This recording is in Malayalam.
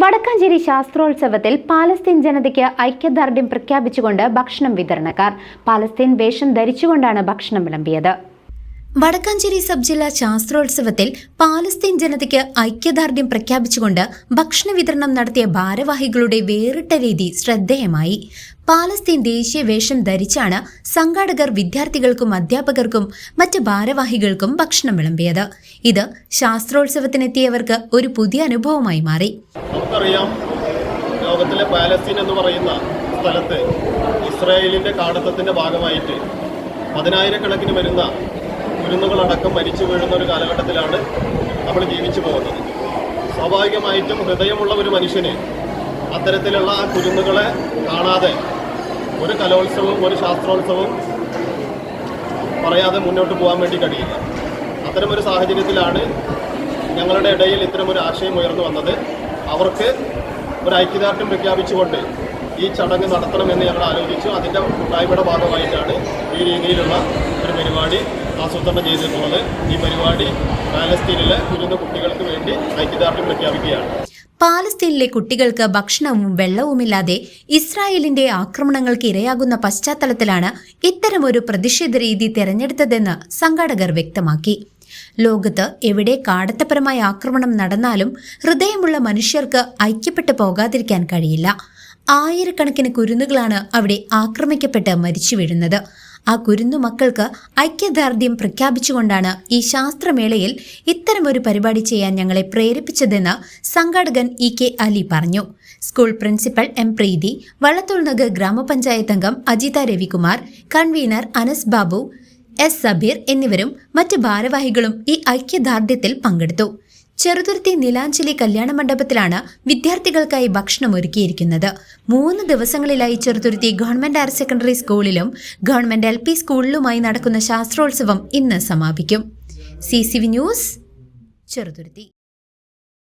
Vadakkanchery ശാസ്ത്രോത്സവത്തിൽ പാലസ്തീൻ ജനതയ്ക്ക് ഐക്യദാർഢ്യം പ്രഖ്യാപിച്ചുകൊണ്ട് ഭക്ഷണം വിതരണക്കാർ. പാലസ്തീൻ വേഷം ധരിച്ചുകൊണ്ടാണ് ഭക്ഷണം വിളമ്പിയത്. വടക്കാഞ്ചേരി സബ് ജില്ലാ ശാസ്ത്രോത്സവത്തിൽ പാലസ്തീൻ ജനതയ്ക്ക് ഐക്യദാർഢ്യം പ്രഖ്യാപിച്ചുകൊണ്ട് ഭക്ഷണ വിതരണം നടത്തിയ ഭാരവാഹികളുടെ വേറിട്ട രീതി ശ്രദ്ധേയമായി. പാലസ്തീൻ ദേശീയ വേഷം ധരിച്ചാണ് സംഘാടകർ വിദ്യാർത്ഥികൾക്കും അധ്യാപകർക്കും മറ്റ് ഭാരവാഹികൾക്കും ഭക്ഷണം വിളമ്പിയത്. ഇത് ശാസ്ത്രോത്സവത്തിനെത്തിയവർക്ക് ഒരു പുതിയ അനുഭവമായി മാറി. നമുക്കറിയാം ലോകത്തിലെ എന്ന് പറയുന്ന ഇസ്രായേലിന്റെ കാടത്തത്തിന്റെ ഭാഗമായിട്ട് പതിനായിരക്കണക്കിന് വരുന്ന കുരുന്നുകളടക്കം മരിച്ചു വീഴുന്ന ഒരു കാലഘട്ടത്തിലാണ് നമ്മൾ ജീവിച്ചു പോകുന്നത്. സ്വാഭാവികമായിട്ടും ഹൃദയമുള്ള ഒരു മനുഷ്യന് അത്തരത്തിലുള്ള ആ കുരുന്നുകളെ കാണാതെ ഒരു കലോത്സവവും ഒരു ശാസ്ത്രോത്സവവും പറയാതെ മുന്നോട്ട് പോകാൻ വേണ്ടി കഴിയില്ല. അത്തരമൊരു സാഹചര്യത്തിലാണ് ഞങ്ങളുടെ ഇടയിൽ ഇത്തരമൊരു ആശയം ഉയർന്നു വന്നത്. അവർക്ക് ഒരു ഐക്യദാർഢ്യം പ്രഖ്യാപിച്ചുകൊണ്ട് ഈ ചടങ്ങ് നടത്തണമെന്ന് ഞങ്ങൾ ആലോചിച്ചു. അതിന്റെ കൂട്ടായ്മയുടെ ഭാഗമായിട്ടാണ് ഈ രീതിയിലുള്ള ഒരു പരിപാടി ആസൂത്രണം ചെയ്തിട്ടുള്ളത് ഈ പരിപാടി പാലസ്തീനിലെ കുരുന്ന കുട്ടികൾക്ക് വേണ്ടി ഐക്യദാർഢ്യം പ്രഖ്യാപിക്കുകയാണ്. പാലസ്തീനിലെ കുട്ടികൾക്ക് ഭക്ഷണവും വെള്ളവുമില്ലാതെ ഇസ്രായേലിന്റെ ആക്രമണങ്ങൾക്ക് ഇരയാകുന്ന പശ്ചാത്തലത്തിലാണ് ഇത്തരമൊരു പ്രതിഷേധ രീതി തെരഞ്ഞെടുത്തതെന്ന് സംഘാടകർ വ്യക്തമാക്കി. ലോകത്ത് എവിടെ കാടത്തപരമായ ആക്രമണം നടന്നാലും ഹൃദയമുള്ള മനുഷ്യർക്ക് ഐക്യപ്പെട്ടു പോകാതിരിക്കാൻ കഴിയില്ല. ആയിരക്കണക്കിന് കുരുന്നുകളാണ് അവിടെ ആക്രമിക്കപ്പെട്ട് മരിച്ചു വീഴുന്നത്. ആ കുരുന്നു മക്കൾക്ക് ഐക്യദാർഢ്യം പ്രഖ്യാപിച്ചുകൊണ്ടാണ് ഈ ശാസ്ത്രമേളയിൽ ഇത്തരമൊരു പരിപാടി ചെയ്യാൻ ഞങ്ങളെ പ്രേരിപ്പിച്ചതെന്ന് സംഘാടകൻ ഇ കെ അലി പറഞ്ഞു. School principal M Preethi Vallatholnagar ഗ്രാമപഞ്ചായത്ത് അംഗം അജിത രവികുമാർ കൺവീനർ അനസ് ബാബു എസ് സബീർ എന്നിവരും മറ്റ് ഭാരവാഹികളും ഈ ഐക്യദാർഢ്യത്തിൽ പങ്കെടുത്തു. ചെറുതുരുത്തി നിലാഞ്ചലി കല്യാണ മണ്ഡപത്തിലാണ് വിദ്യാർത്ഥികൾക്കായി ഭക്ഷണം ഒരുക്കിയിരിക്കുന്നത്. മൂന്ന് ദിവസങ്ങളിലായി ചെറുതുരുത്തി ഗവൺമെന്റ് ഹയർ സെക്കൻഡറി സ്കൂളിലും ഗവൺമെന്റ് എൽ സ്കൂളിലുമായി നടക്കുന്ന ശാസ്ത്രോത്സവം ഇന്ന് സമാപിക്കും. C news Cheruthuruthy.